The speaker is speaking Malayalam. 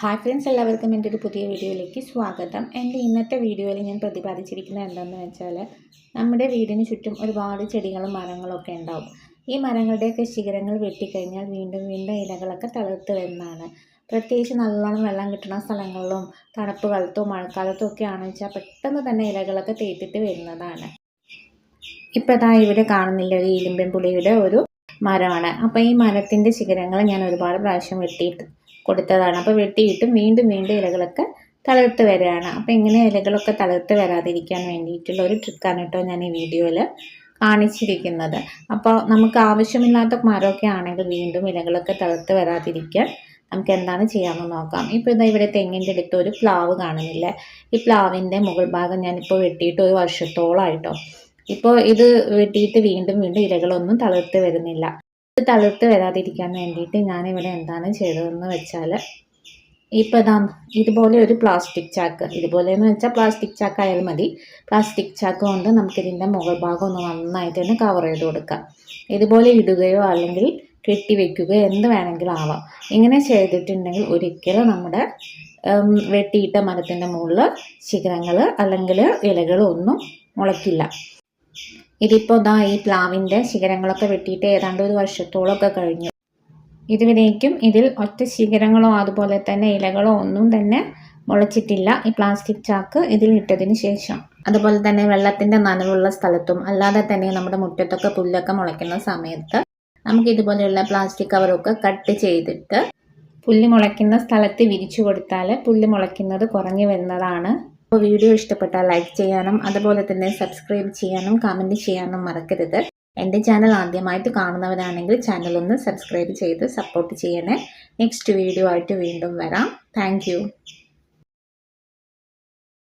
ഹായ് ഫ്രണ്ട്സ് എല്ലാവർക്കും എന്റെ ഒരു പുതിയ വീഡിയോയിലേക്ക് സ്വാഗതം. എന്റെ ഇന്നത്തെ വീഡിയോയിൽ ഞാൻ പ്രതിപാദിച്ചിരിക്കുന്നത് എന്താണെന്ന് വെച്ചാൽ നമ്മുടെ വീടിന് ചുറ്റും ഒരുപാട് ചെടികളും മരങ്ങളും ഒക്കെ ഉണ്ടാവും. ഈ മരങ്ങളുടെയൊക്കെ ശിഖരങ്ങൾ വെട്ടിക്കഴിഞ്ഞാൽ വീണ്ടും വീണ്ടും ഇലകളൊക്കെ തളർത്ത് വരുന്നതാണ്. പ്രത്യേകിച്ച് നല്ലോണം വെള്ളം കിട്ടുന്ന സ്ഥലങ്ങളിലും തണുപ്പ് കാലത്തോ മഴക്കാലത്തോ ഒക്കെ ആണെന്ന് വെച്ചാൽ പെട്ടെന്ന് തന്നെ ഇലകളൊക്കെ തേത്തിട്ട് വരുന്നതാണ്. ഇപ്പോൾ ഇതാ ഇവിടെ കാണുന്നില്ല ഒരു ഈലിമ്പൻ പുളിയുടെ ഒരു മരമാണ്. അപ്പോൾ ഈ മരത്തിന്റെ ശിഖരങ്ങൾ ഞാൻ ഒരുപാട് പ്രാവശ്യം വെട്ടിയിട്ട് കൊടുത്തതാണ്. അപ്പോൾ വെട്ടിയിട്ടും വീണ്ടും വീണ്ടും ഇലകളൊക്കെ തളിർത്ത് വരികയാണ്. അപ്പോൾ ഇങ്ങനെ ഇലകളൊക്കെ തളിർത്ത് വരാതിരിക്കാൻ വേണ്ടിയിട്ടുള്ള ഒരു ട്രിക്കാണ് കേട്ടോ ഞാൻ ഈ വീഡിയോയിൽ കാണിച്ചിരിക്കുന്നത്. അപ്പോൾ നമുക്ക് ആവശ്യമില്ലാത്ത മരമൊക്കെ ആണെങ്കിൽ വീണ്ടും ഇലകളൊക്കെ തളിർത്ത് വരാതിരിക്കാൻ നമുക്ക് എന്താണ് ചെയ്യാമെന്ന് നോക്കാം. ഇപ്പോൾ ഇതാ ഇവിടെ തെങ്ങിന്റെ അടുത്ത് ഒരു പ്ലാവ് കാണുന്നില്ലേ? ഈ പ്ലാവിന്റെ മുകൾ ഭാഗം ഞാനിപ്പോൾ വെട്ടിയിട്ട് ഒരു വർഷത്തോളമായിട്ടോ ഇപ്പോൾ ഇത് വെട്ടിയിട്ട് വീണ്ടും വീണ്ടും ഇലകളൊന്നും തളിർത്ത് വരുന്നില്ല. തളിർത്ത് വരാതിരിക്കാൻ വേണ്ടിയിട്ട് ഞാനിവിടെ എന്താണ് ചെയ്തതെന്ന് വെച്ചാൽ ഇപ്പോൾ ഇതാ ഇതുപോലെ ഒരു പ്ലാസ്റ്റിക് ചാക്ക്. ഇതുപോലെ എന്ന് വെച്ചാൽ പ്ലാസ്റ്റിക് ചാക്ക് ആയാലും മതി. പ്ലാസ്റ്റിക് ചാക്ക് കൊണ്ട് നമുക്കിതിന്റെ മുകൾ ഭാഗം ഒന്ന് നന്നായിട്ട് തന്നെ കവർ ചെയ്ത് കൊടുക്കാം. ഇതുപോലെ ഇടുകയോ അല്ലെങ്കിൽ കെട്ടി വെക്കുകയോ എന്ത് വേണമെങ്കിലും ആവാം. ഇങ്ങനെ ചെയ്തിട്ടുണ്ടെങ്കിൽ ഒരിക്കലും നമ്മുടെ വെട്ടിയിട്ട മരത്തിന്റെ മുകളിൽ ശിഖരങ്ങൾ അല്ലെങ്കിൽ ഇലകളൊന്നും മുളയ്ക്കില്ല. ഇതിപ്പോൾ ദാ ഈ പ്ലാവിന്റെ ശിഖരങ്ങളൊക്കെ വെട്ടിയിട്ട് ഏതാണ്ട് ഒരു വർഷത്തോളമൊക്കെ കഴിഞ്ഞു. ഇതുവരേക്കും ഇതിൽ ഒറ്റ ശിഖരങ്ങളോ അതുപോലെ തന്നെ ഇലകളോ ഒന്നും തന്നെ മുളച്ചിട്ടില്ല. ഈ പ്ലാസ്റ്റിക് ചാക്ക് ഇതിൽ ഇട്ടതിന് ശേഷം. അതുപോലെ തന്നെ വെള്ളത്തിന്റെ നനവുള്ള സ്ഥലത്തും അല്ലാതെ തന്നെ നമ്മുടെ മുറ്റത്തൊക്കെ പുല്ലൊക്കെ മുളയ്ക്കുന്ന സമയത്ത് നമുക്ക് ഇതുപോലെയുള്ള പ്ലാസ്റ്റിക് കവറൊക്കെ കട്ട് ചെയ്തിട്ട് പുല്ല് മുളയ്ക്കുന്ന സ്ഥലത്ത് വിരിച്ചു കൊടുത്താൽ പുല്ല് മുളയ്ക്കുന്നത് കുറഞ്ഞു വരുന്നതാണ് അപ്പോൾ വീഡിയോ ഇഷ്ടപ്പെട്ടാൽ ലൈക്ക് ചെയ്യാനും അതുപോലെ തന്നെ സബ്സ്ക്രൈബ് ചെയ്യാനും കമന്റ് ചെയ്യാനും മറക്കരുത്. എന്റെ ചാനൽ ആദ്യമായിട്ട് കാണുന്നവരാണെങ്കിൽ ചാനൽ ഒന്ന് സബ്സ്ക്രൈബ് ചെയ്ത് സപ്പോർട്ട് ചെയ്യണേ. നെക്സ്റ്റ് വീഡിയോ ആയിട്ട് വീണ്ടും വരാം. താങ്ക്